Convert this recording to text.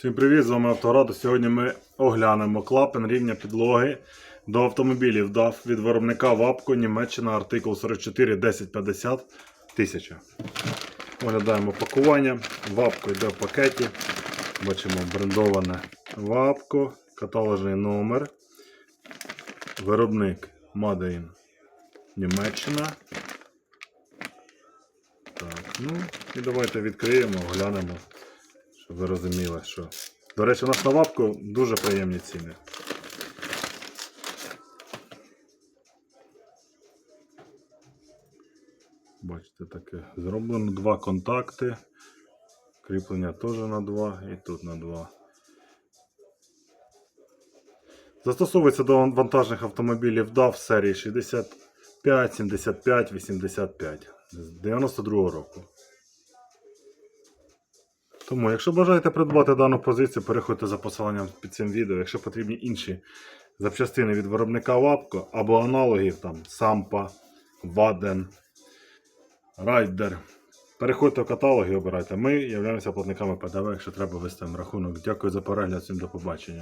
Всім привіт, з вами Авторадо. Сьогодні ми оглянемо клапан рівня підлоги до автомобілів DAF від виробника ВАПКО Німеччина артикул 44 1050 1000. Оглядаємо пакування. ВАПКО йде в пакеті. Бачимо брендоване ВАПКО, каталожний номер. Виробник in Німеччина. Так, ну і давайте відкриємо, оглянемо. Щоб ви розуміли, що. До речі, у нас на лапку дуже приємні ціни. Бачите, таке. Зроблено два контакти. Кріплення теж на два і тут на два. Застосовується до вантажних автомобілів DAF серії 65, 75, 85 з 92 року. Тому, якщо бажаєте придбати дану позицію, переходьте за посиланням під цим відео. Якщо потрібні інші запчастини від виробника Вапко або аналогів там Сампа, Ваден, Райдер. Переходьте в каталог і обирайте. Ми являємося платниками ПДВ, якщо треба вести рахунок. Дякую за перегляд, всім до побачення.